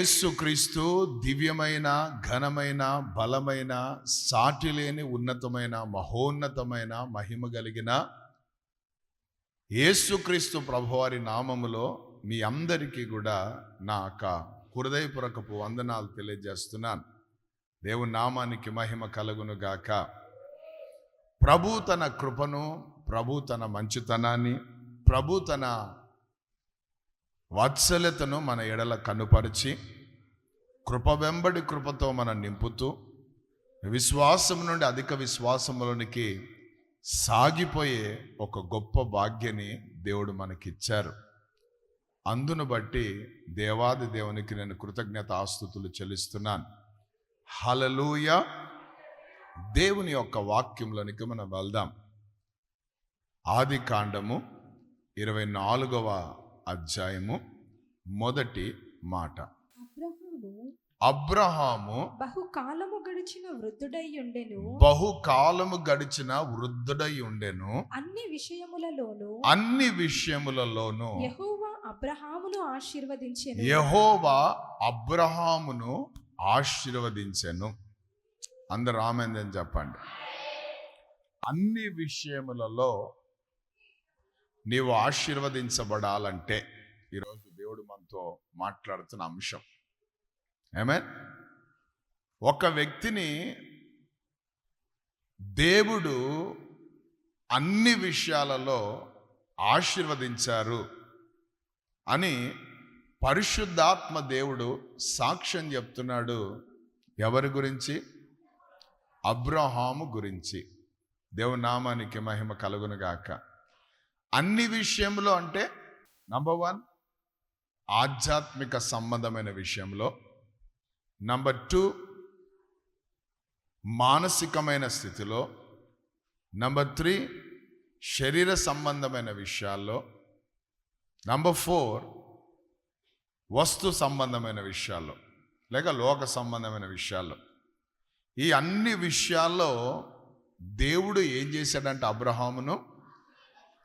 యేసుక్రీస్తు దివ్యమైన ఘనమైన బలమైన సాటి లేని ఉన్నతమైన మహోన్నతమైన మహిమ కలిగిన యేసుక్రీస్తు ప్రభువారి నామములో మీ అందరికీ కూడా నా యొక్క హృదయపూర్వకపు వందనాలు తెలియజేస్తున్నాను. దేవుని నామానికి మహిమ కలుగును గాక. ప్రభు తన కృపను ప్రభు తన మంచితనాన్ని ప్రభు తన వాత్సల్యతను మన ఎడల కనుపరిచి కృప వెంబడి కృపతో మనం నింపుతూ విశ్వాసం నుండి అధిక విశ్వాసములోనికి సాగిపోయే ఒక గొప్ప భాగ్యని దేవుడు మనకిచ్చారు. అందును బట్టి దేవాది దేవునికి నేను కృతజ్ఞత ఆస్తుతులు చెల్లిస్తున్నాను. హలలూయ దేవుని యొక్క వాక్యంలోనికి మనం వెళ్దాం. ఆది కాండము ఇరవై నాలుగవ అధ్యాయము మొదటి మాట. అబ్రహాము బహుకాలము గడిచిన వృద్ధుడై ఉండెను. బహుకాలము గడిచిన వృద్ధుడై ఉండెను. అన్ని విషయములలోనూ అన్ని విషయములలోనూ యెహోవా అబ్రహామును ఆశీర్వదించెను. యహోవా అబ్రహామును ఆశీర్వదించెను. అందరు ఆమెందని చెప్పండి. అన్ని విషయములలో నీవు ఆశీర్వదించబడాలంటే ఈరోజు దేవుడు మనతో మాట్లాడుతున్న అంశం. ఏమే ఒక వ్యక్తిని దేవుడు అన్ని విషయాలలో ఆశీర్వదించారు అని పరిశుద్ధాత్మ దేవుడు సాక్ష్యం చెప్తున్నాడు. ఎవరి గురించి? అబ్రహాము గురించి. దేవునామానికి మహిమ కలుగునుగాక. అన్ని విషయంలో అంటే నంబర్ వన్ ఆధ్యాత్మిక సంబంధమైన విషయంలో. నంబర్ టూ మానసికమైన స్థితిలో. నంబర్ త్రీ శరీర సంబంధమైన విషయాల్లో. నంబర్ ఫోర్ వస్తు సంబంధమైన విషయాల్లో లేక లోక సంబంధమైన విషయాల్లో. ఈ అన్ని విషయాల్లో దేవుడు ఏం చేశాడంటే అబ్రహామును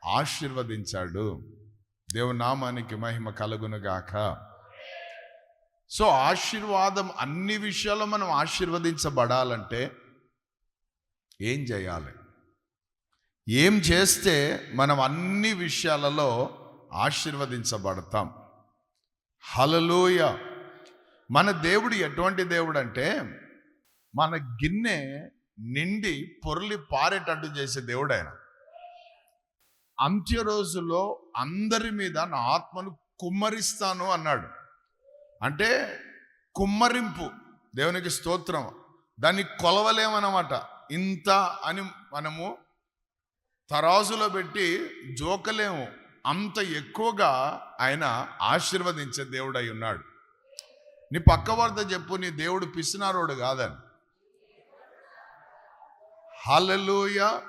ఆశీర్వదించాడు. దేవుని నామానికి మహిమ కలుగునుగాక. సో ఆశీర్వాదం అన్ని విషయాల్లో మనం ఆశీర్వదించబడాలంటే ఏం చేయాలి? ఏం చేస్తే మనం అన్ని విషయాలలో ఆశీర్వదించబడతాం? హలలోయ మన దేవుడు ఎటువంటి దేవుడు అంటే మన గిన్నె నిండి పొరలి పారేటట్టు చేసే దేవుడు ఆయన అంత్య రోజుల్లో అందరి మీద నా ఆత్మను కుమ్మరిస్తాను అన్నాడు. అంటే కుమ్మరింపు దేవునికి స్తోత్రం. దాన్ని కొలవలేమన్నమాట. ఇంత అని మనము తరాజులో పెట్టి జోకలేము. అంత ఎక్కువగా ఆయన ఆశీర్వదించే దేవుడు అయి ఉన్నాడు. నీ పక్కవార్త చెప్పు నీ దేవుడు పిసినారోడు కాదని. హలలుయ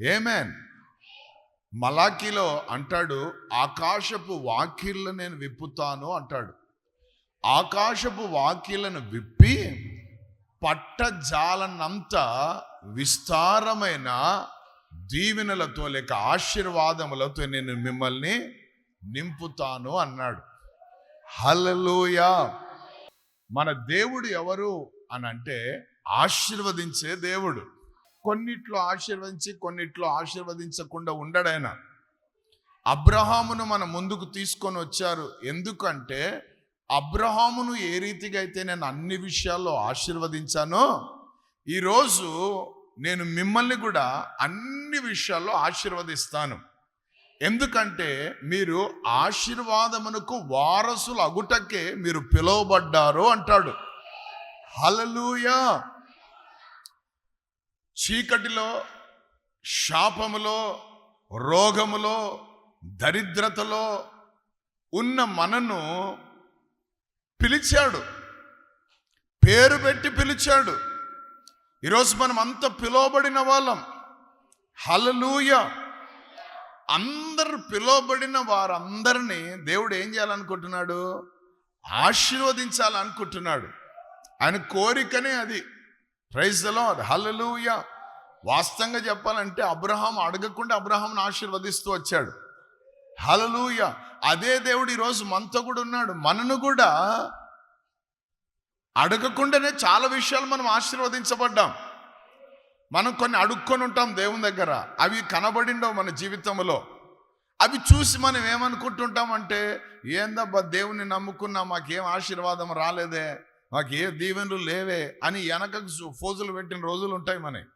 ఏమేన్ మలాకిలో అంటాడు ఆకాశపు వాకిళ్ళు నేను విప్పుతాను అంటాడు. ఆకాశపు వాకిలను విప్పి పట్టజాలనంత విస్తారమైన దీవెనలతో లేక ఆశీర్వాదములతో నేను మిమ్మల్ని నింపుతాను అన్నాడు. హల్లెలూయ! మన దేవుడు ఎవరు అని అంటే ఆశీర్వదించే దేవుడు. కొన్నిట్లో ఆశీర్వదించి కొన్నిట్లో ఆశీర్వదించకుండా ఉండడైనా అబ్రహామును మన ముందుకు తీసుకొని వచ్చారు. ఎందుకంటే అబ్రహామును ఏ రీతిగా అయితే నేను అన్ని విషయాల్లో ఆశీర్వదించానో ఈరోజు నేను మిమ్మల్ని కూడా అన్ని విషయాల్లో ఆశీర్వదిస్తాను. ఎందుకంటే మీరు ఆశీర్వాదమునకు వారసులు అగుటకే మీరు పిలువబడ్డారు అంటాడు. హలలుయా చీకటిలో శాపములో రోగములో దరిద్రతలో ఉన్న మనను పిలిచాడు. పేరు పెట్టి పిలిచాడు. ఈరోజు మనం అంత పిలువబడిన వాళ్ళం. హలలూయ అందరు పిలువబడిన వారందరినీ దేవుడు ఏం చేయాలనుకుంటున్నాడు? ఆశీర్వదించాలనుకుంటున్నాడు. ఆయన కోరికనే అది. ప్రైజ్ లార్డ్ హల్లెలూయా వాస్తవంగా చెప్పాలంటే అబ్రహాం అడగకుండా అబ్రహాంను ఆశీర్వదిస్తూ వచ్చాడు. హలలుయ అదే దేవుడు ఈరోజు మనతో కూడా ఉన్నాడు. మనను కూడా అడగకుండానే చాలా విషయాలు మనం ఆశీర్వదించబడ్డాం. మనం కొన్ని అడుక్కొని ఉంటాం దేవుని దగ్గర. అవి కనబడిండవు మన జీవితంలో. అవి చూసి మనం ఏమనుకుంటుంటాం అంటే ఏందబ్బా దేవుని నమ్ముకున్నా మాకేం ఆశీర్వాదం రాలేదే? మాకు ఏ దీవెనలు లేవే అని వెనకకు ఫోజులు పెట్టిన రోజులు ఉంటాయి మనకి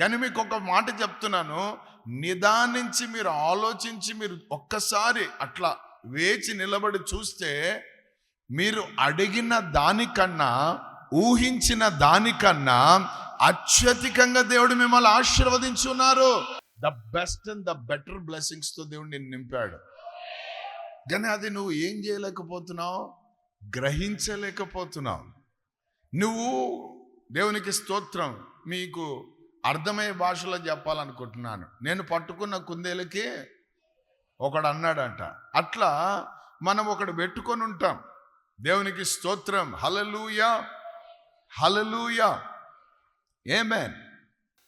కానీ మీకు ఒక మాట చెప్తున్నాను నిదానించి మీరు ఆలోచించి మీరు ఒక్కసారి అట్లా వేచి నిలబడి చూస్తే మీరు అడిగిన దానికన్నా ఊహించిన దానికన్నా అత్యధికంగా దేవుడు మిమ్మల్ని ఆశీర్వదించున్నారు the best and the better బ్లెస్సింగ్స్తో దేవుడు నిన్ను నింపాడు. కానీ అది నువ్వు ఏం చేయలేకపోతున్నావు? గ్రహించలేకపోతున్నావు. నువ్వు దేవునికి స్తోత్రం మీకు అర్థమయ్యే భాషలో చెప్పాలనుకుంటున్నాను. నేను పట్టుకున్న కుందేలకి ఒకడు అన్నాడంట. అట్లా మనం ఒకడు పెట్టుకొని ఉంటాం. దేవునికి స్తోత్రం. Hallelujah hallelujah amen?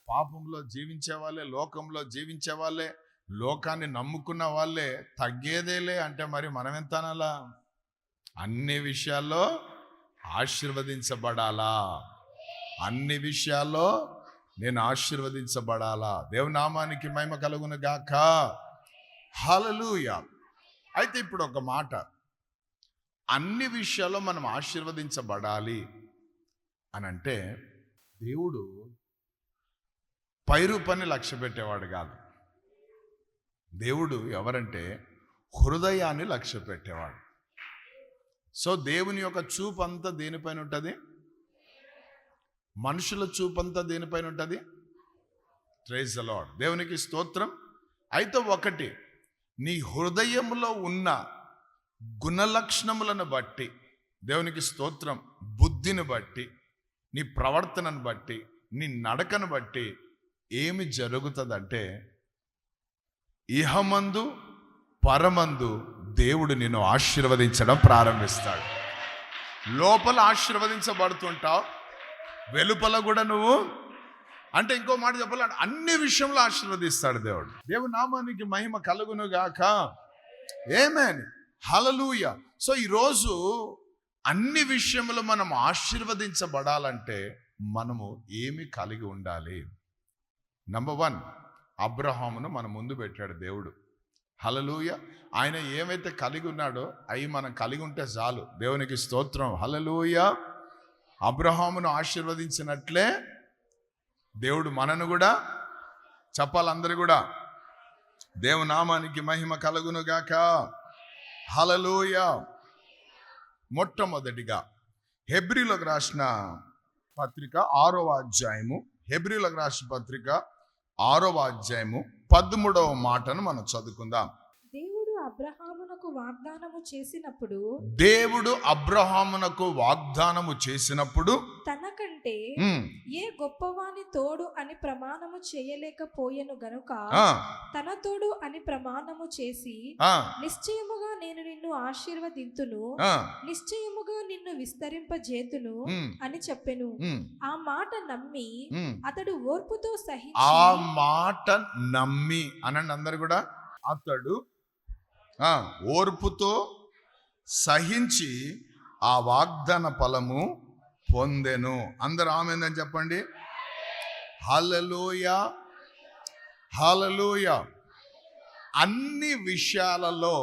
పాపంలో జీవించే వాళ్ళే లోకంలో జీవించే వాళ్ళే లోకాన్ని నమ్ముకున్న వాళ్ళే తగ్గేదేలే అంటే మరి మనం ఎంత అనాలా? అన్ని విషయాల్లో ఆశీర్వదించబడాలా? అన్ని విషయాల్లో నేను ఆశీర్వదించబడాలా? దేవునామానికి మహిమ కలుగును గాక. హలలుయ అయితే ఇప్పుడు ఒక మాట. అన్ని విషయాల్లో మనం ఆశీర్వదించబడాలి అని అంటే దేవుడు పైరు పని లక్ష్య పెట్టేవాడు కాదు. దేవుడు ఎవరంటే హృదయాన్ని లక్ష్య పెట్టేవాడు. సో దేవుని యొక్క చూపు అంతా దేనిపైన ఉంటుంది? మనుషుల చూపు అంతా దేనిపైన ఉంటుంది? ట్రేజ్ అలాడ్ దేవునికి స్తోత్రం. అయితే ఒకటి నీ హృదయంలో ఉన్న గుణలక్షణములను బట్టి దేవునికి స్తోత్రం బుద్ధిని బట్టి నీ ప్రవర్తనను బట్టి నీ నడకను బట్టి ఏమి జరుగుతుందంటే ఇహమందు పరమందు దేవుడు నిన్ను ఆశీర్వదించడం ప్రారంభిస్తాడు. లోపల ఆశీర్వదించబడుతుంటావు. వెలుపల కూడా నువ్వు అంటే ఇంకో మాట చెప్పాలంటే అన్ని విషయంలో ఆశీర్వదిస్తాడు దేవుడు. దేవుడు నామానికి మహిమ కలుగును గాక ఏమేని హలలుయ సో ఈరోజు అన్ని విషయంలో మనం ఆశీర్వదించబడాలంటే మనము ఏమి కలిగి ఉండాలి? నంబర్ వన్ అబ్రహామును మన ముందు పెట్టాడు దేవుడు. హలలుయ ఆయన ఏమైతే కలిగి ఉన్నాడో అవి మనం కలిగి ఉంటే చాలు. దేవునికి స్తోత్రం. హలలుయ అబ్రహామును ఆశీర్వదించినట్లే దేవుడు మనను కూడా చెప్పాలందరూ కూడా దేవునామానికి మహిమ కలుగును గాక. హలలోయ మొట్టమొదటిగా హెబ్రిలకు రాసిన పత్రిక ఆరవ అధ్యాయము హెబ్రిలకు రాసిన పత్రిక ఆరవ అధ్యాయము పదమూడవ మాటను మనం చదువుకుందాం. దేవుడు అబ్రహామునకు వాగ్దానము చేసినప్పుడు దేవుడు అబ్రహామునకు వాగ్దానము చేసినప్పుడు తనకంటే ఏ గొప్పవాని తోడు అని ప్రమాణము చేయలేకపోయెను గనుక ఆ, తన తోడు అని ప్రమాణము చేసి ఆ, నిశ్చయముగా నేను నిన్ను ఆశీర్వదింతును ఆ, నిశ్చయముగా నిన్ను విస్తరింపజేతును అని చెప్పెను. ఆ మాట నమ్మి. అతడు ఓర్పుతో ఆ సహించి మాట నమ్మి అనండి అందరు కూడా అతడు ఆ, ఓర్పుతో సహించి ఆ వాగ్దాన ఫలము పొందెను. అందరు ఆమెందని చెప్పండి. హలలోయ హలలోయ అన్ని విషయాలలో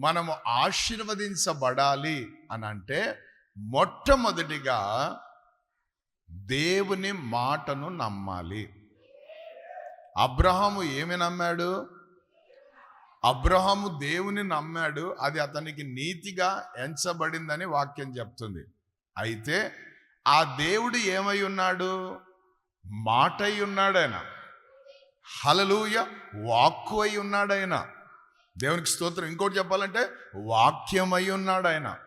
మనము ఆశీర్వదించబడాలి అని అంటే మొట్టమొదటిగా దేవుని మాటను నమ్మాలి. అబ్రహాము ఏమి నమ్మాడు? అబ్రహాము దేవుని నమ్మాడు అది అతనికి నీతిగా ఎంచబడిందని వాక్యం చెప్తుంది. అయితే ఆ దేవుడు ఏమై ఉన్నాడు? మాట అయి ఉన్నాడు ఆయన హలలుయ వాక్కు అయి ఉన్నాడు ఆయన దేవునికి స్తోత్రం. ఇంకోటి చెప్పాలంటే వాక్యమై ఉన్నాడు ఆయన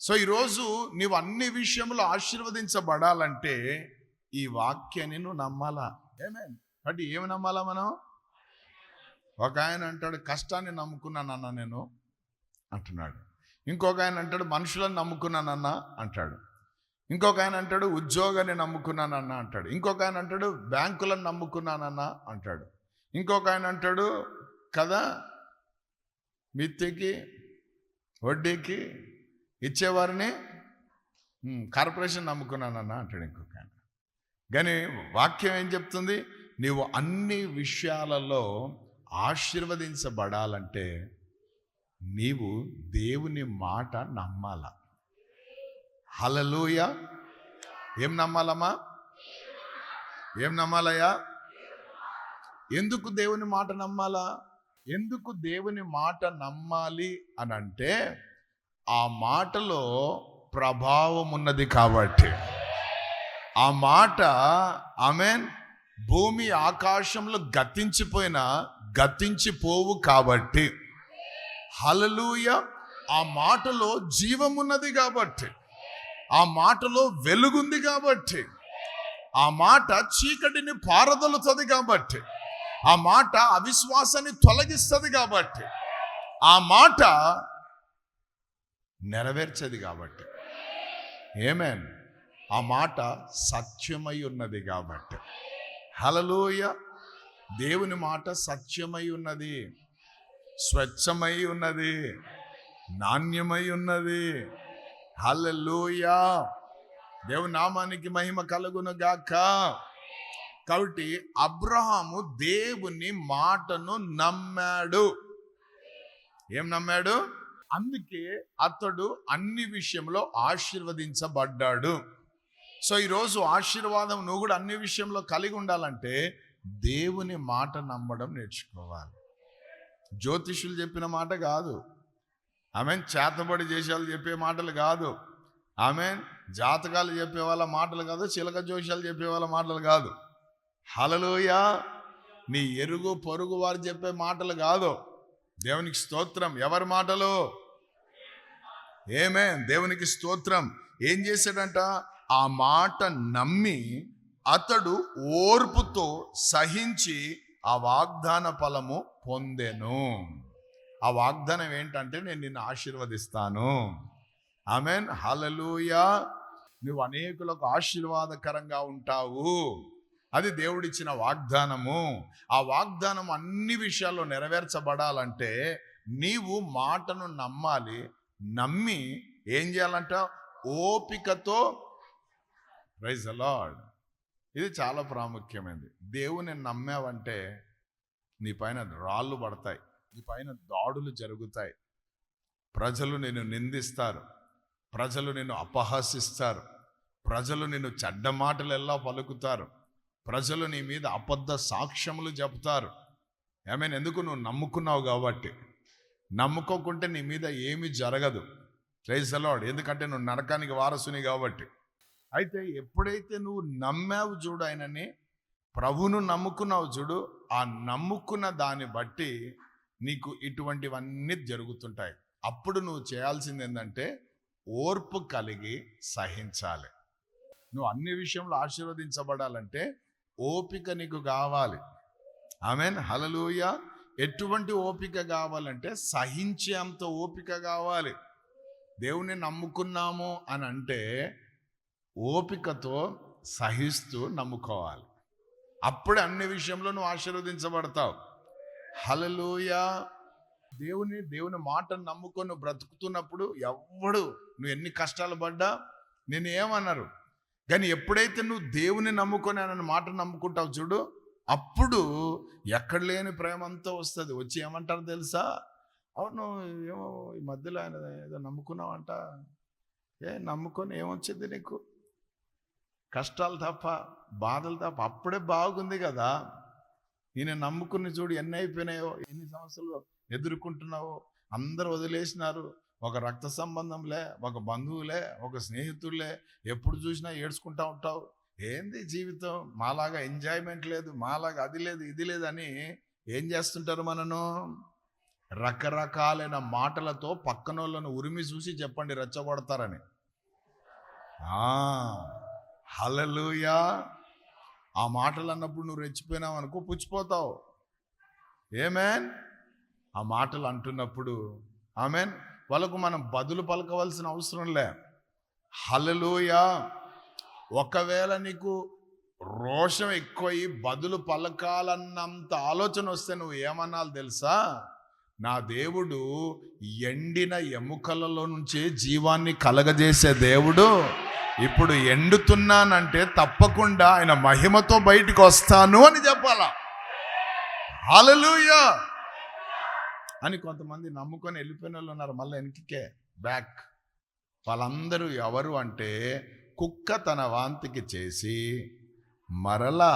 సో ఈరోజు నీవు అన్ని విషయంలో ఆశీర్వదించబడాలంటే ఈ వాక్యాన్ని నువ్వు నమ్మాలా? ఏమే అంటే ఏమి నమ్మాలా మనం? ఒక ఆయన అంటాడు కష్టాన్ని నమ్ముకున్నానన్న నేను అంటున్నాడు. ఇంకొక ఆయన అంటాడు మనుషులను నమ్ముకున్నానన్న అంటాడు. ఇంకొక ఆయన అంటాడు ఉద్యోగాన్ని నమ్ముకున్నానన్న అంటాడు. ఇంకొక ఆయన అంటాడు బ్యాంకులను నమ్ముకున్నానన్న అంటాడు. ఇంకొక ఆయన అంటాడు కదా మిత్తికి వడ్డీకి ఇచ్చేవారిని కార్పొరేషన్ నమ్ముకున్నానన్న అంటాడు ఇంకొక ఆయన. కానీ వాక్యం ఏం చెప్తుంది? నీవు అన్ని విషయాలలో ఆశీర్వదించబడాలంటే నీవు దేవుని మాట నమ్మాల? హలలోయ ఏం నమ్మాలమ్మా? ఏం నమ్మాలయ్యా? ఎందుకు దేవుని మాట నమ్మాలా? ఎందుకు దేవుని మాట నమ్మాలి అని అంటే ఆ మాటలో ప్రభావం ఉన్నది కాబట్టి. ఆ మాట ఆమెన్ భూమి ఆకాశంలో గతించిపోయిన గతించిపోవు కాబట్టి. హలలుయ ఆ మాటలో జీవమున్నది కాబట్టి. ఆ మాటలో వెలుగుంది కాబట్టి. ఆ మాట చీకటిని పారదలుతుంది కాబట్టి. ఆ మాట అవిశ్వాసాన్ని తొలగిస్తుంది కాబట్టి. ఆ మాట నెరవేర్చది కాబట్టి. ఏమేన్ ఆ మాట సత్యమై ఉన్నది కాబట్టి. హలలోయ దేవుని మాట సత్యమై ఉన్నది స్వచ్ఛమై ఉన్నది నాణ్యమై ఉన్నది. హల్లెలూయ! దేవు నామానికి మహిమ కలుగును గాక. కాబట్టి అబ్రహాము దేవుని మాటను నమ్మాడు. ఏం నమ్మాడు? అందుకే అతడు అన్ని విషయంలో ఆశీర్వదించబడ్డాడు. సో ఈరోజు ఆశీర్వాదం నువ్వు కూడా అన్ని విషయంలో కలిగి ఉండాలంటే దేవుని మాట నమ్మడం నేర్చుకోవాలి. జ్యోతిష్యులు చెప్పిన మాట కాదు. ఆమె చేతబడి చేసేవాళ్ళు చెప్పే మాటలు కాదు. ఆమె జాతకాలు చెప్పే వాళ్ళ మాటలు కాదు చిలక జోషాలు చెప్పే వాళ్ళ మాటలు కాదు. హలలోయ నీ ఎరుగు పొరుగు వారు చెప్పే మాటలు కాదు. దేవునికి స్తోత్రం. ఎవరి మాటలు? ఏమే దేవునికి స్తోత్రం. ఏం చేశాడంట? ఆ మాట నమ్మి అతడు ఓర్పుతో సహించి ఆ వాగ్దాన ఫలము పొందెను. ఆ వాగ్దానం ఏంటంటే నేను నిన్ను ఆశీర్వదిస్తాను. ఆమెన్. హలలుయా నువ్వు అనేకులకు ఆశీర్వాదకరంగా ఉంటావు. అది దేవుడిచ్చిన వాగ్దానము. ఆ వాగ్దానం అన్ని విషయాల్లో నెరవేర్చబడాలంటే నీవు మాటను నమ్మాలి. నమ్మి ఏం చేయాలంట? ఓపికతో ప్రైజ్ అలాడ్ ఇది చాలా ప్రాముఖ్యమైనది దేవుని నమ్మావంటే నీ పైన రాళ్ళు పడతాయి. నీ పైన దాడులు జరుగుతాయి. ప్రజలు నిన్ను నిందిస్తారు. ప్రజలు నిన్ను అపహసిస్తారు. ప్రజలు నిన్ను చెడ్డ మాటలు ఎలా పలుకుతారు. ప్రజలు నీ మీద అబద్ధ సాక్ష్యములు చెబుతారు. ఏమైనా ఎందుకు నువ్వు నమ్ముకున్నావు కాబట్టి? నమ్ముకోకుంటే నీ మీద ఏమీ జరగదు. ప్రైజ్ అలాడ్ ఎందుకంటే నువ్వు నరకానికి వారసుని కాబట్టి. అయితే ఎప్పుడైతే నువ్వు నమ్మావు చూడు ఆయనని ప్రభువును నమ్ముకున్నావు చూడు ఆ నమ్ముకున్న దాన్ని బట్టి నీకు ఇటువంటివన్నీ జరుగుతుంటాయి. అప్పుడు నువ్వు చేయాల్సింది ఏంటంటే ఓర్పు కలిగి సహించాలి. నువ్వు అన్ని విషయంలో ఆశీర్వదించబడాలంటే ఓపిక నీకు కావాలి. ఆమెన్. హలలుయ ఎటువంటి ఓపిక కావాలంటే సహించేంత ఓపిక కావాలి. దేవుని నమ్ముకున్నాము అని అంటే ఓపికతో సహిస్తూ నమ్ముకోవాలి. అప్పుడే అన్ని విషయంలో నువ్వు ఆశీర్వదించబడతావు. హలలోయ దేవుని దేవుని మాటను నమ్ముకొని నువ్వు బ్రతుకుతున్నప్పుడు ఎవ్వడు నువ్వు ఎన్ని కష్టాలు పడ్డా నేను ఏమన్నారు కానీ ఎప్పుడైతే నువ్వు దేవుని నమ్ముకొని ఆయన మాట నమ్ముకుంటావు చూడు అప్పుడు ఎక్కడ లేని ప్రేమ అంతా వస్తుంది. వచ్చి ఏమంటారు తెలుసా? అవును ఏమో ఈ మధ్యలో ఆయన ఏదో నమ్ముకున్నావంట. ఏ నమ్ముకొని ఏమొచ్చింది నీకు? కష్టాలు తప్ప బాధలు తప్ప అప్పుడే బాగుంది కదా. నేను నమ్ముకుని చూడు ఎన్ని అయిపోయినాయో ఎన్ని సమస్యలు ఎదుర్కొంటున్నావో అందరు వదిలేసినారు. ఒక రక్త సంబంధంలే ఒక బంధువులే ఒక స్నేహితులే ఎప్పుడు చూసినా ఏడ్చుకుంటా ఉంటావు. ఏంది జీవితం? మాలాగా ఎంజాయ్మెంట్ లేదు మాలాగా అది లేదు ఇది లేదని ఏం చేస్తుంటారు మనను? రకరకాలైన మాటలతో పక్కనోళ్ళను ఉరిమి చూసి చెప్పండి రెచ్చగొడతారని. హలలుయా ఆ మాటలు అన్నప్పుడు నువ్వు రెచ్చిపోయినావు అనుకో పుచ్చిపోతావు. ఏమేన్ ఆ మాటలు అంటున్నప్పుడు ఆమెన్ వాళ్ళకు మనం బదులు పలకవలసిన అవసరం లే. హలలుయా ఒకవేళ నీకు రోషం ఎక్కువయి బదులు పలకాలన్నంత ఆలోచన వస్తే నువ్వు ఏమన్నాలి తెలుసా? నా దేవుడు ఎండిన ఎముకలలో నుంచే జీవాన్ని కలగజేసే దేవుడు. ఇప్పుడు ఎండుతున్నానంటే తప్పకుండా ఆయన మహిమతో బయటికి వస్తాను అని చెప్పాలా? హల్లెలూయా! అని కొంతమంది నమ్ముకొని వెళ్ళిపోయిన వాళ్ళు ఉన్నారు మళ్ళీ వెనక్కే బ్యాక్. వాళ్ళందరూ ఎవరు అంటే కుక్క తన వాంతికి చేసి మరలా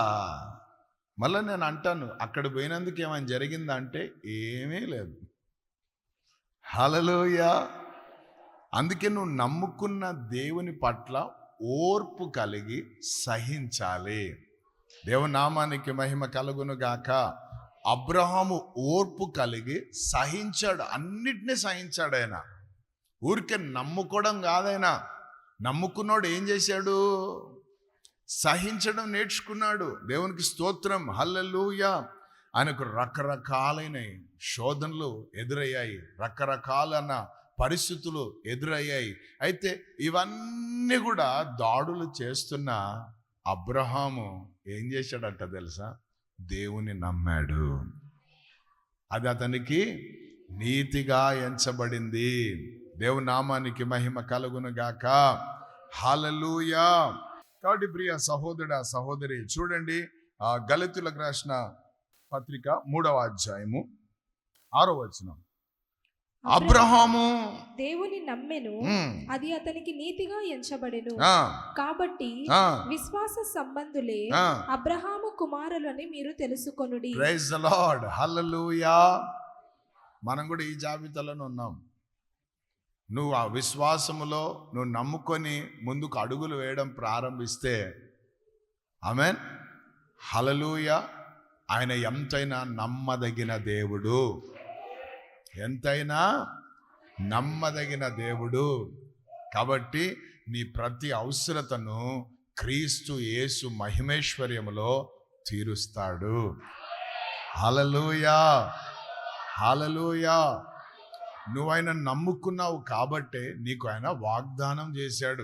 మళ్ళీ నేను అంటాను అక్కడ పోయినందుకు ఏమైనా జరిగిందంటే ఏమీ లేదు. హలలోయ అందుకే నువ్వు నమ్ముకున్న దేవుని పట్ల ఓర్పు కలిగి సహించాలి. దేవనామానికి మహిమ కలుగును గాక. అబ్రహాము ఓర్పు కలిగి సహించాడు. అన్నిటినీ సహించాడు ఆయన. ఊరికే నమ్ముకోవడం కాదైనా. నమ్ముకున్నాడు ఏం చేశాడు? సహించడం నేర్చుకున్నాడు. దేవునికి స్తోత్రం. హల్లెలూయ. ఆయనకు రకరకాలైన శోధనలు ఎదురయ్యాయి. రకరకాలైన పరిస్థితులు ఎదురయ్యాయి. అయితే ఇవన్నీ కూడా దాడులు చేస్తున్న అబ్రహాము ఏం చేశాడంట తెలుసా? దేవుని నమ్మాడు. అది అతనికి నీతిగా ఎంచబడింది. దేవు నామానికి మహిమ కలుగును గాక. హాలలుయా కాబట్టి ప్రియ సహోదరుడ సహోదరి చూడండి ఆ గలితులకు రాసిన పత్రిక మూడవ అధ్యాయము ఆరో వచనం. అబ్రహాము దేవుని నమ్మెను అది అతనికి నీతిగా ఎంచబడెను. కాబట్టి విశ్వాస సంబంధులే. అబ్రహాము కుమారులని మీరు తెలుసుకొనుడి. ప్రైజ్ ద లార్డ్ హల్లెలూయా మనం కూడా ఈ జాబితాలోనే ఉన్నాం. నువ్వు ఆ విశ్వాసములో నువ్వు నమ్ముకొని ముందుకు అడుగులు వేయడం ప్రారంభిస్తే ఆమెన్. హలలుయ ఆయన ఎంతైనా నమ్మదగిన దేవుడు. ఎంతైనా నమ్మదగిన దేవుడు. కాబట్టి నీ ప్రతి అవసరతను క్రీస్తు యేసు మహిమేశ్వర్యములో తీరుస్తాడు. హలలుయా హలలుయా నువ్వు ఆయన నమ్ముకున్నావు కాబట్టే నీకు ఆయన వాగ్దానం చేశాడు.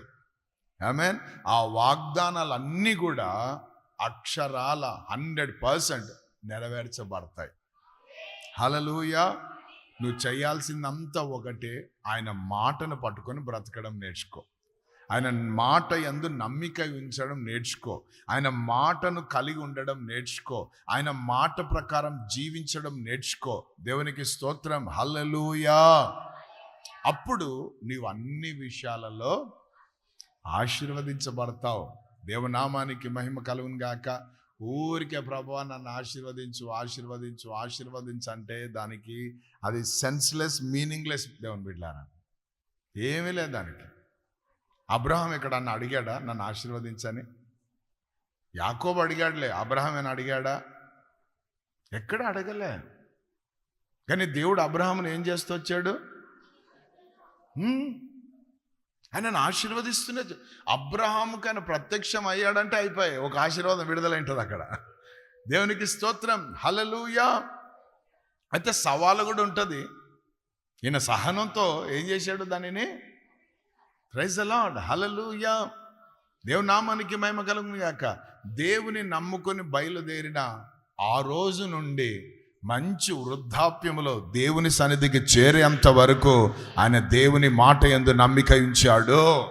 మీన్ ఆ వాగ్దానాలన్నీ కూడా అక్షరాల హండ్రెడ్ పర్సెంట్ నెరవేర్చబడతాయి. హలలుయా నువ్వు చేయాల్సిందంతా ఒకటే ఆయన మాటను పట్టుకొని బ్రతకడం నేర్చుకో. ఆయన మాట ఎందు నమ్మిక ఉంచడం నేర్చుకో. ఆయన మాటను కలిగి ఉండడం నేర్చుకో. ఆయన మాట ప్రకారం జీవించడం నేర్చుకో. దేవునికి స్తోత్రం. హల్లలుయా. అప్పుడు నీవు అన్ని విషయాలలో ఆశీర్వదించబడతావు. దేవనామానికి మహిమ కలుగును గాక ఊరికే ప్రభా నన్ను ఆశీర్వదించు ఆశీర్వదించు ఆశీర్వదించు అంటే దానికి అది సెన్స్లెస్ మీనింగ్లెస్ దేవుని బిడ్డారా? ఏమీ లేదు దానికి. అబ్రహాం ఇక్కడ నన్ను అడిగాడా? నన్ను ఆశీర్వదించని. యాకోబు అడిగాడులే అబ్రహాం అని అడిగాడా? ఎక్కడ అడగలే. కానీ దేవుడు అబ్రహంను ఏం చేస్తూ వచ్చాడు? ఆయనను ఆశీర్వదిస్తూనే చ- అబ్రహాముకి ఆయన ప్రత్యక్షం అయ్యాడంటే అయిపోయాయి. ఒక ఆశీర్వాదం విడుదలైంటుంది అక్కడ. దేవునికి స్తోత్రం. హలలుయా అయితే సవాలు కూడా ఉంటుంది. ఈయన సహనంతో ఏం చేశాడు దానిని? ప్రైజ్ అలాడ్ హలలుయా దేవుని నామానికి మహిమ కలుగుగాక దేవుని నమ్ముకొని బయలుదేరిన ఆ రోజు నుండి మంచి వృద్ధాప్యములో దేవుని సన్నిధికి చేరేంత వరకు ఆయన దేవుని మాట ఎందు నమ్మిక ఉంచాడు.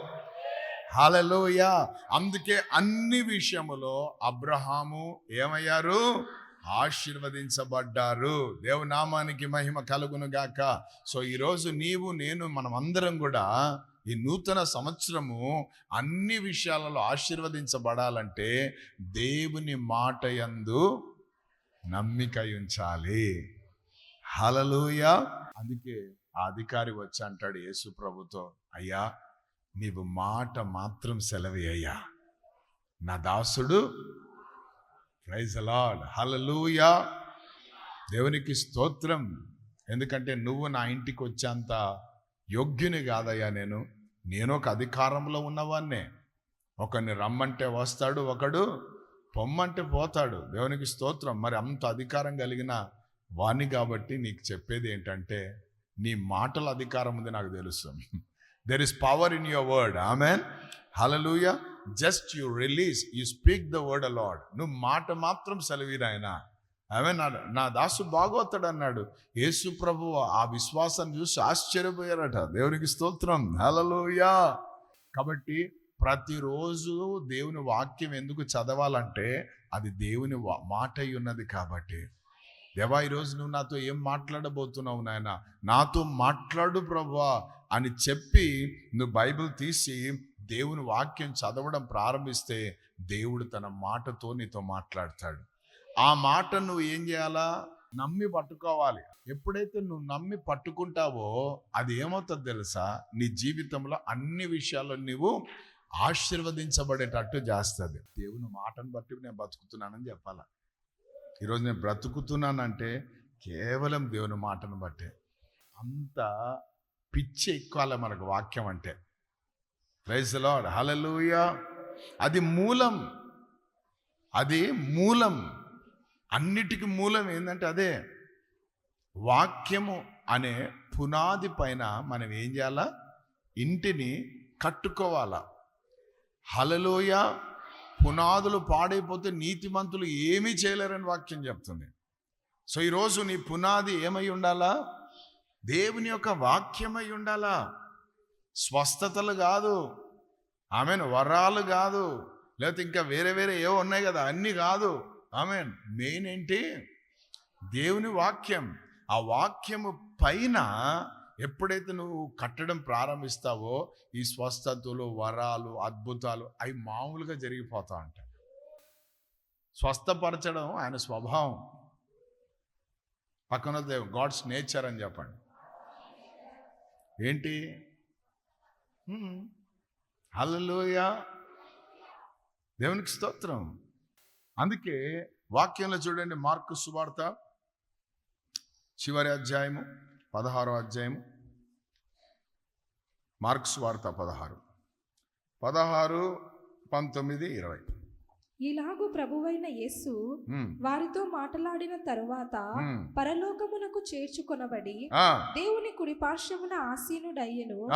హలలోయ అందుకే అన్ని విషయములో అబ్రహాము ఏమయ్యారు? ఆశీర్వదించబడ్డారు. దేవునామానికి మహిమ కలుగును గాక. సో ఈరోజు నీవు నేను మనం అందరం కూడా ఈ నూతన సంవత్సరము అన్ని విషయాలలో ఆశీర్వదించబడాలంటే దేవుని మాట యందు నమ్మిక ఉంచాలి హలలుయ అందుకే ఆ అధికారి వచ్చి అంటాడు యేసు ప్రభుతో అయ్యా నీవు మాట మాత్రం సెలవి అయ్యా. నా దాసుడు ప్రైజ్ అలాడ్ హలలుయా దేవునికి స్తోత్రం. ఎందుకంటే నువ్వు నా ఇంటికి వచ్చేంత యోగ్యుని కాదయ్యా నేను. నేను ఒక అధికారంలో ఉన్నవాన్నే ఒకరిని రమ్మంటే వస్తాడు ఒకడు పొమ్మంటే పోతాడు. దేవునికి స్తోత్రం. మరి అంత అధికారం కలిగిన వాణ్ణి కాబట్టి నీకు చెప్పేది ఏంటంటే నీ మాటల అధికారం ఉంది నాకు తెలుసు. There is power in your word amen hallelujah just you release you speak the word aloud నువ్వు మాట మాత్రం సెలవిరాయన ఆమె నా నా దాసు బాగోతాడు అన్నాడు. యేసు ప్రభు ఆ విశ్వాసాన్ని చూసి ఆశ్చర్యపోయారట. దేవునికి స్తోత్రం. హలలుయా కాబట్టి ప్రతిరోజు దేవుని వాక్యం ఎందుకు చదవాలంటే అది దేవుని మాట అయి ఉన్నది కాబట్టి. దేవా ఈరోజు నువ్వు నాతో ఏం మాట్లాడబోతున్నావు నాయన? నాతో మాట్లాడు ప్రభా అని చెప్పి నువ్వు బైబిల్ తీసి దేవుని వాక్యం చదవడం ప్రారంభిస్తే దేవుడు తన మాటతో నీతో మాట్లాడతాడు. ఆ మాట నువ్వు ఏం చేయాలా? నమ్మి పట్టుకోవాలి. ఎప్పుడైతే నువ్వు నమ్మి పట్టుకుంటావో అది ఏమవుతుంది తెలుసా? నీ జీవితంలో అన్ని విషయాల్లో నువ్వు ఆశీర్వదించబడేటట్టు చేస్తుంది. దేవుని మాటను బట్టి నేను బతుకుతున్నానని చెప్పాలా? ఈరోజు నేను బ్రతుకుతున్నానంటే కేవలం దేవుని మాటను బట్టే. అంత పిచ్చి ఎక్కువాలి మనకు వాక్యం అంటే. ప్రైజ్ లార్డ్ హల్లెలూయా అది మూలం. అది మూలం. అన్నిటికీ మూలం ఏంటంటే అదే. వాక్యము అనే పునాది పైన మనం ఏం చేయాలా? ఇంటిని కట్టుకోవాలా? హలలోయ పునాదులు పాడైపోతే నీతిమంతులు ఏమీ చేయలేరని వాక్యం చెప్తుంది. సో ఈరోజు నీ పునాది ఏమై ఉండాలా? దేవుని యొక్క వాక్యమై ఉండాలా? స్వస్థతలు కాదు. ఆమెను వరాలు కాదు. లేకపోతే ఇంకా వేరే వేరే ఏవో ఉన్నాయి కదా అన్నీ కాదు. ఆమె మెయిన్ ఏంటి? దేవుని వాక్యం. ఆ వాక్యము పైన ఎప్పుడైతే నువ్వు కట్టడం ప్రారంభిస్తావో ఈ స్వస్థతలు వరాలు అద్భుతాలు అవి మామూలుగా జరిగిపోతా ఉంటాయి. స్వస్థపరచడం ఆయన స్వభావం. పక్కన గాడ్స్ నేచర్ అని చెప్పండి. ఏంటి? హల్లెలూయ. దేవునికి స్తోత్రం. అందుకే వాక్యంలో చూడండి మార్కు సువార్త చివరి అధ్యాయము పదహారో అధ్యాయము. మార్క్స్ వార్త పదహారు. పదహారు పంతొమ్మిది ఇరవై. ఇలాగు ప్రభువైన యేసు వారితో మాట్లాడిన తరువాత. పరలోకమునకు చేర్చుకొనబడి దేవుని కుడి పార్శ్వమున ఆసీనుడయ్యను.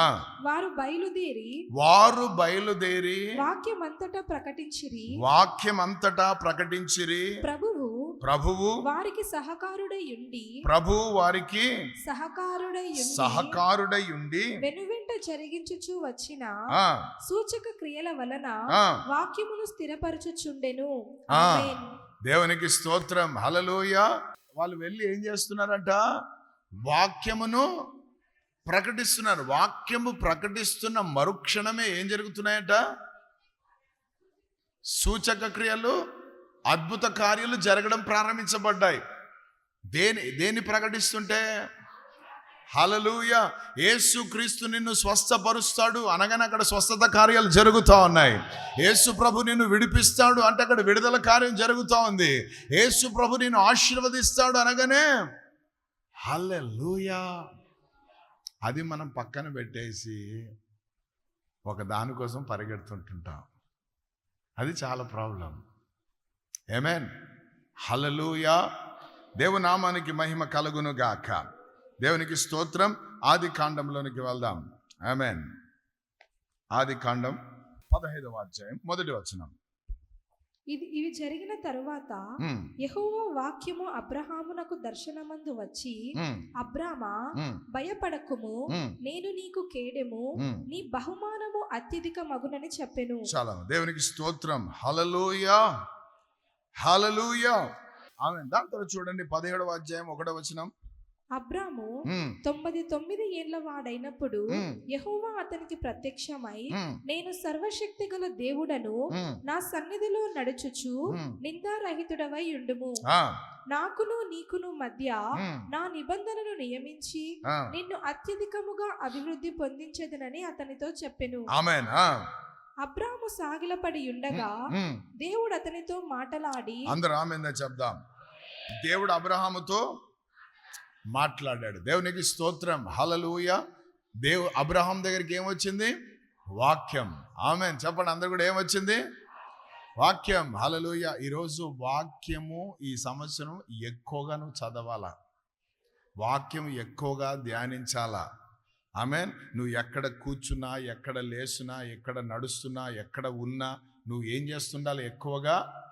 వారు బయలుదేరి వారు బయలుదేరి వాక్యమంతటా ప్రకటించిరి. వాక్యం అంతటా ప్రకటించిరి. ప్రభువు ప్రభువు వారికి సహకారుడై ఉండి ప్రభువు వారికి సహకారుడై సహకారుడై ఉండి వెనువెంట జరిగించుచు వచ్చిన సూచక క్రియల వలన వాక్యమును స్థిరపరచుచుండెను. దేవునికి స్తోత్రం. హలలోయ వాళ్ళు వెళ్ళి ఏం చేస్తున్నారంట? వాక్యమును ప్రకటిస్తున్నారు. వాక్యము ప్రకటిస్తున్న మరుక్షణమే ఏం జరుగుతున్నాయంట? సూచక క్రియలు అద్భుత కార్యాలు జరగడం ప్రారంభించబడ్డాయి. దేని దేన్ని ప్రకటిస్తుంటే? హలలుయ యేసు క్రీస్తు నిన్ను స్వస్థపరుస్తాడు అనగానే అక్కడ స్వస్థత కార్యాలు జరుగుతూ ఉన్నాయి. యేసు ప్రభు నిన్ను విడిపిస్తాడు అంటే అక్కడ విడుదల కార్యం జరుగుతూ ఉంది. యేసు ప్రభు నిన్ను ఆశీర్వదిస్తాడు అనగానే హల్లెలూయా. అది మనం పక్కన పెట్టేసి ఒక దానికోసం పరిగెడుతుంటుంటాం. అది చాలా ప్రాబ్లం. ఏమేన్ హల్లెలూయా. దేవునామానికి మహిమ కలుగును గాక. దేవునికి స్తోత్రం. ఆది కాండంలోనికి వెళ్దాం. ఆమెన్. ఆది కాండం పదహైదవ అధ్యాయం మొదటి వచనం. ఇది ఇవి జరిగిన తరువాత యెహోవా వాక్యము అబ్రహామునకు దర్శనమందు వచ్చి అబ్రామా భయపడకుము. నేను నీకు కేడెము. నీ బహుమానము అత్యధిక మగునని చెప్పెను. చాలా దేవునికి స్తోత్రం. హలలుయా హలలుయా ఆమె దాని చూడండి పదిహేడవ అధ్యాయం ఒకటో వచనం. అబ్రాము ఉమ్, తొమ్మిది తొమ్మిది ఏళ్ళ వాడైనప్పుడు యెహోవా అతనికి ప్రత్యక్షమై నేను సర్వశక్తి గల దేవుడను నా సన్నిధిలో నడుచుచు. నిందారహితుడవై ఉండుము. నాకును నీకును మధ్య నా నిబంధనను నియమించి. నిన్ను అత్యధికముగా అభివృద్ధి పొందించేదనని అతనితో చెప్పెను. అబ్రాము సాగిలపడి ఉండగా. దేవుడు అతనితో మాటలాడి అందరూ చెప్దాం. దేవుడు అబ్రహాముతో మాట్లాడాడు. దేవునికి స్తోత్రం. హలలుయ దేవు అబ్రహాం దగ్గరికి ఏమొచ్చింది? వాక్యం. ఆమె చెప్పండి అందరు కూడా ఏమొచ్చింది? వాక్యం. హలలుయ ఈరోజు వాక్యము ఈ సంవత్సరం ఎక్కువగా నువ్వు చదవాలా? వాక్యం ఎక్కువగా ధ్యానించాలా? ఆమెన్. నువ్వు ఎక్కడ కూర్చున్నా ఎక్కడ లేస్తున్నా ఎక్కడ నడుస్తున్నా ఎక్కడ ఉన్నా నువ్వు ఏం చేస్తుండాలి ఎక్కువగా?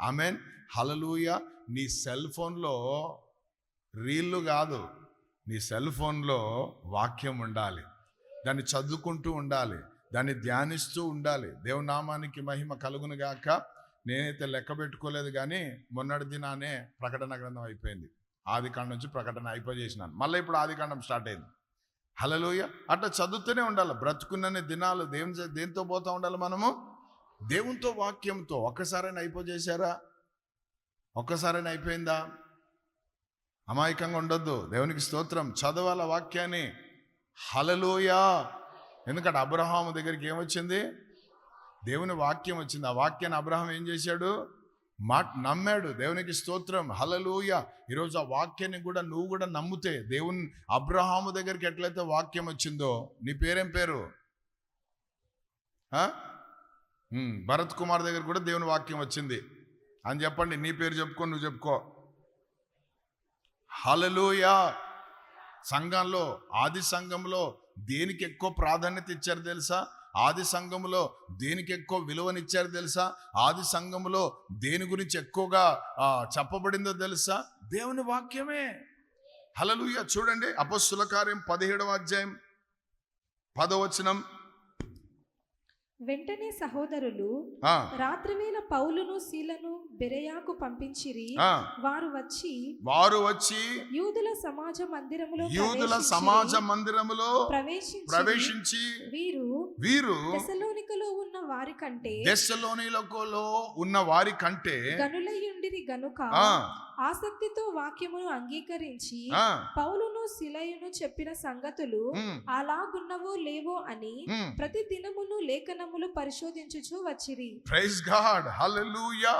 ఆమెన్. హలలుయ నీ సెల్ ఫోన్లో రీళ్ళు కాదు. నీ సెల్ ఫోన్లో వాక్యం ఉండాలి. దాన్ని చదువుకుంటూ ఉండాలి. దాన్ని ధ్యానిస్తూ ఉండాలి. దేవునామానికి మహిమ కలుగును గాక. నేనైతే లెక్క పెట్టుకోలేదు కానీ మొన్నటి దినానే ప్రకటన గ్రంథం అయిపోయింది. ఆది కాండం నుంచి ప్రకటన అయిపోజేసినాను మళ్ళీ ఇప్పుడు ఆది కాండం స్టార్ట్ అయింది. హలలోయ అట్లా చదువుతూనే ఉండాలి. బ్రతుకున్నన్ని దినాలు దేవుని దేంతో పోతూ ఉండాలి మనము? దేవునితో వాక్యంతో. ఒక్కసారైనా అయిపోజేశారా ఒక్కసారైనా అయిపోయిందా? అమాయకంగా ఉండొద్దు. దేవునికి స్తోత్రం. చదవాల వాక్యాన్ని. హలలోయా ఎందుకంటే అబ్రహాము దగ్గరికి ఏమొచ్చింది దేవుని వాక్యం వచ్చింది. ఆ వాక్యాన్ని అబ్రహాం ఏం చేశాడు? మా నమ్మాడు. దేవునికి స్తోత్రం. హలలుయ ఈరోజు ఆ వాక్యాన్ని కూడా నువ్వు కూడా నమ్ముతే దేవుని అబ్రహాము దగ్గరికి ఎట్లయితే వాక్యం వచ్చిందో నీ పేరేం పేరు? భరత్ కుమార్ దగ్గర కూడా దేవుని వాక్యం వచ్చింది. అని చెప్పండి. నీ పేరు చెప్పుకో నువ్వు చెప్పుకో. హలలుయా సంఘంలో ఆది సంఘంలో దేనికి ఎక్కువ ప్రాధాన్యత ఇచ్చారు తెలుసా? ఆది సంఘంలో దేనికి ఎక్కువ విలువనిచ్చారు తెలుసా? ఆది సంఘంలో దేని గురించి ఎక్కువగా చెప్పబడిందో తెలుసా? దేవుని వాక్యమే. హలలుయ చూడండి అపస్సుల కార్యం పదిహేడవ అధ్యాయం పదవచనం. వెంటనే సహోదరులు ఆ, రాత్రివేళ పౌలును శీలను బెరయాకు పంపించిరి. వారు వచ్చి వారు వచ్చి యూదుల సమాజ మందిరములో యూదుల. సమాజ మందిరములో ప్రవేశించి ప్రవేశించి వీరు వీరు ఉన్న వారి కంటే దెస్సలోనిలో ఉన్న వారి కంటే గనులయుండిరి గనుక ఆసక్తితో వాక్యమును అంగీకరించి పౌలును శిలయును చెప్పిన సంగతులు అలాగున్నవో లేవో అని. ప్రతి దినమును లేఖనములు పరిశోధించుచు వచ్చిరి. ప్రైజ్ గాడ్ హల్లెలూయా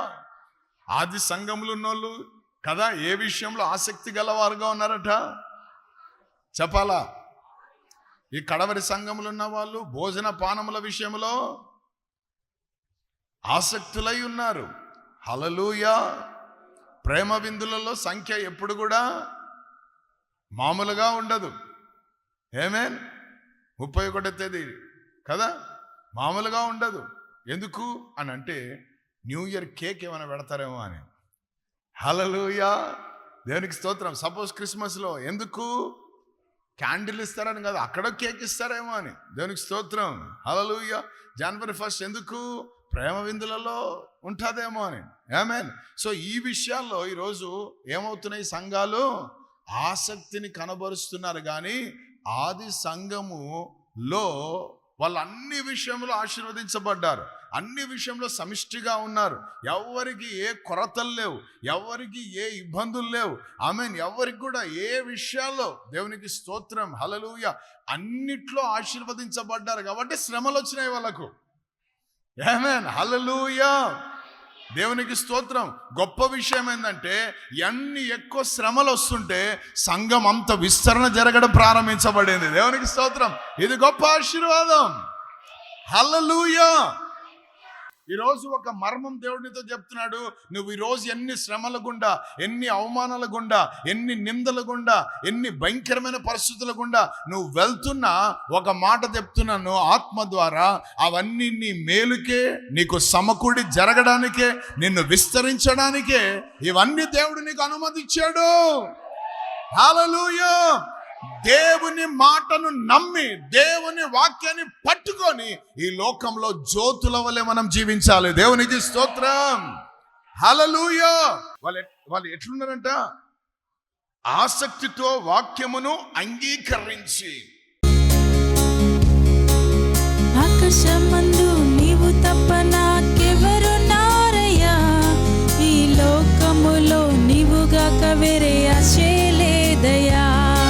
ఆది సంఘములు ఉన్నోళ్ళు కదా ఏ విషయంలో ఆసక్తి గలవారుగా ఉన్నారట? చెప్పాలా? ఈ కడవరి సంఘములు ఉన్న వాళ్ళు భోజన పానముల విషయంలో ఆసక్తులై ఉన్నారు. హలలుయా ప్రేమ బిందులలో సంఖ్య ఎప్పుడు కూడా మామూలుగా ఉండదు. ఏమేన్ ముప్పై ఒకటో తేదీ కదా? మామూలుగా ఉండదు. ఎందుకు అని అంటే న్యూ ఇయర్ కేక్ ఏమైనా పెడతారేమో అని. హలలుయా దేవునికి స్తోత్రం. సపోజ్ క్రిస్మస్లో ఎందుకు? క్యాండిల్ ఇస్తారని కాదు అక్కడ కేక్ ఇస్తారేమో అని. దేవునికి స్తోత్రం. హలలుయా జనవరి ఫస్ట్ ఎందుకు? ప్రేమ విందులలో ఉంటుందేమో అని. ఏమేన్ సో ఈ విషయాల్లో ఈరోజు ఏమవుతున్నాయి సంఘాలు? ఆసక్తిని కనబరుస్తున్నారు కానీ ఆది సంఘములో వాళ్ళు అన్ని విషయంలో ఆశీర్వదించబడ్డారు. అన్ని విషయంలో సమిష్టిగా ఉన్నారు. ఎవరికి ఏ కొరతలు లేవు. ఎవరికి ఏ ఇబ్బందులు లేవు. ఆమెన్ ఎవరికి కూడా ఏ విషయాల్లో దేవునికి స్తోత్రం హలలుయ అన్నిట్లో ఆశీర్వదించబడ్డారు. కాబట్టి శ్రమలు వచ్చినాయి వాళ్ళకు. ఏమేన్ హలలుయా దేవునికి స్తోత్రం. గొప్ప విషయం ఏంటంటే ఎన్ని ఎక్కువ శ్రమలు వస్తుంటే సంఘం అంత విస్తరణ జరగడం ప్రారంభించబడింది. దేవునికి స్తోత్రం. ఇది గొప్ప ఆశీర్వాదం. హలలుయా ఈరోజు ఒక మర్మం దేవుడితో చెప్తున్నాడు. నువ్వు ఈరోజు ఎన్ని శ్రమల గుండా ఎన్ని అవమానాల గుండా ఎన్ని నిందల గుండా ఎన్ని భయంకరమైన పరిస్థితుల గుండా నువ్వు వెళ్తున్నా ఒక మాట చెప్తున్నాను ఆత్మ ద్వారా అవన్నీ నీ మేలుకే నీకు సమకూడి జరగడానికే నిన్ను విస్తరించడానికే ఇవన్నీ దేవుడు నీకు అనుమతిచ్చాడు. హల్లెలూయా దేవుని మాటను నమ్మి దేవుని వాక్యాన్ని పట్టుకొని ఈ లోకంలో జ్యోతుల వలె మనం జీవించాలి. దేవునికి స్తోత్రం. హలలుయ వాళ్ళు వాళ్ళు ఎట్లున్నారంట? ఆసక్తితో వాక్యమును అంగీకరించి. ఆకాశమందు